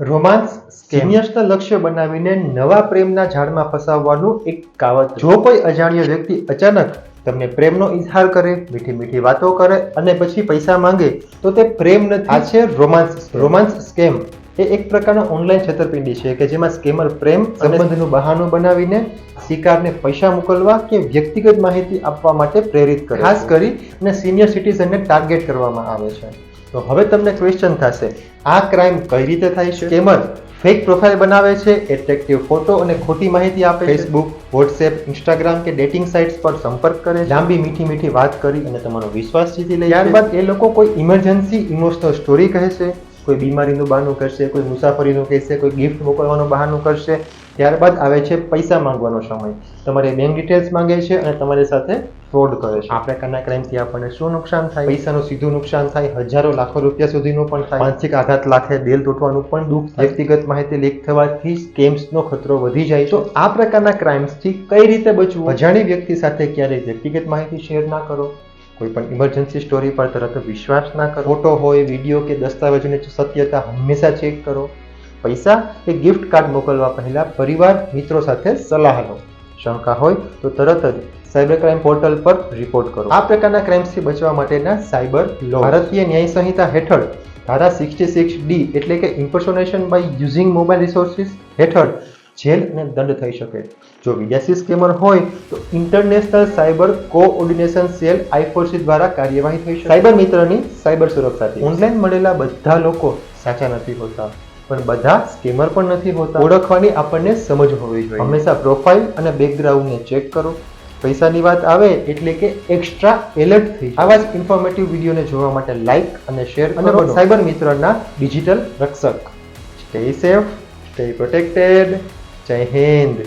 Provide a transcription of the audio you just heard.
Romance સિનિયર્સના લક્ષ્ય બનાવીને નવા પ્રેમના ઝાડમાં ફસાવવાનું એક કાવત જો કોઈ અજાણ્યો વ્યક્તિ અચાનક તમને પ્રેમનો ઇઝહાર કરે મીઠી મીઠી વાતો કરે અને પછી પૈસા માંગે તો તે પ્રેમ નથી. આ છે રોમાન્સ રોમાન્સ સ્કેમ એ એક પ્રકારનો ઓનલાઈન છેતરપિંડી છે કે જેમાં સ્કેમર પ્રેમ સંબંધનું બહાનું બનાવીને શિકારને પૈસા મોકલવા કે વ્યક્તિગત માહિતી આપવા માટે પ્રેરિત કરે ખાસ કરી અને સિનિયર સિટીઝનને ટાર્ગેટ કરવામાં આવે છે. તો હવે તમને ક્વેશ્ચન થશે. આ ક્રાઇમ કઈ રીતે થાય છે? તેમજ ફેક પ્રોફાઇલ બનાવે છે એટ્રેક્ટિવ ફોટો અને ખોટી માહિતી આપે ફેસબુક વોટ્સએપ ઇન્સ્ટાગ્રામ કે ડેટિંગ સાઇટ્સ પર સંપર્ક કરે. લાંબી મીઠી મીઠી વાત કરી અને તમારો વિશ્વાસ જીતી લે ત્યારબાદ એ લોકો કોઈ ઇમરજન્સી ઇમોશનલ સ્ટોરી કહેશે કોઈ બીમારીનું બહાનું કરશે કોઈ મુસાફરીનું કહેશે કોઈ ગિફ્ટ મોકલવાનું બહાનું કરશે. ત્યારબાદ આવે છે પૈસા માંગવાનો સમય. તમારે બેંક ડિટેલ્સ માંગે છે અને તમારી સાથે ફ્રોડ કરે છે. આ પ્રકારના ક્રાઇમથી આપણને શું નુકસાન થાય? પૈસાનું સીધું નુકસાન થાય હજારો લાખો રૂપિયા સુધીનું પણ થાય. માનસિક આઘાત લાખે દિલ તૂટવાનું પણ દુઃખ વ્યક્તિગત માહિતી લીક થવાથી સ્કેમ્સનો ખતરો વધી જાય તો આ પ્રકારના ક્રાઇમ્સથી કઈ રીતે બચવું? અજાણી વ્યક્તિ સાથે ક્યારેય વ્યક્તિગત માહિતી શેર ના કરો. કોઈ પણ ઇમરજન્સી સ્ટોરી પર તરત વિશ્વાસ ના કરો. ફોટો હોય વીડિયો કે દસ્તાવેજોની સત્યતા હંમેશા ચેક કરો. પૈસા કે ગિફ્ટ કાર્ડ મોકલવા પહેલાં પરિવાર મિત્રો સાથે સલાહ લો. શંકા હોય તો તરત જ સાયબર ક્રાઇમ પોર્ટલ પર રિપોર્ટ કરો. આ પ્રકારના ક્રાઇમ્સથી બચવા માટેના સાયબર લો ભારતીય ન્યાય સંહિતા હેઠળ ધારા સિક્સટી સિક્સ ડી એટલે કે impersonation by using mobile resources હેઠળ જેલ અને દંડ થઈ શકે. જો વિદેશી સ્કેમર હોય તો ઇન્ટરનેશનલ સાયબર કોઓર્ડિનેશન સેલ આઈફોસી દ્વારા કાર્યવાહી થઈ શકે. સાયબર મિત્રની સાયબર સુરક્ષાથી ઓનલાઈન મળેલા બધા લોકો સાચા નથી હોતા. પણ બધા સ્કેમર પણ નથી હોતા. ઓળખવાની આપણને સમજ હોવી જોઈએ. હંમેશા પ્રોફાઇલ અને બેકગ્રાઉન્ડને ચેક કરો. પૈસાની વાત આવે એટલે કે એક્સ્ટ્રા એલર્ટ થઈ આવા જ ઇન્ફોર્મેટિવ વિડીયોને જોવા માટે લાઇક અને શેર અને સાયબર મિત્રના ડિજિટલ રક્ષક. Stay safe stay protected Jai Hind.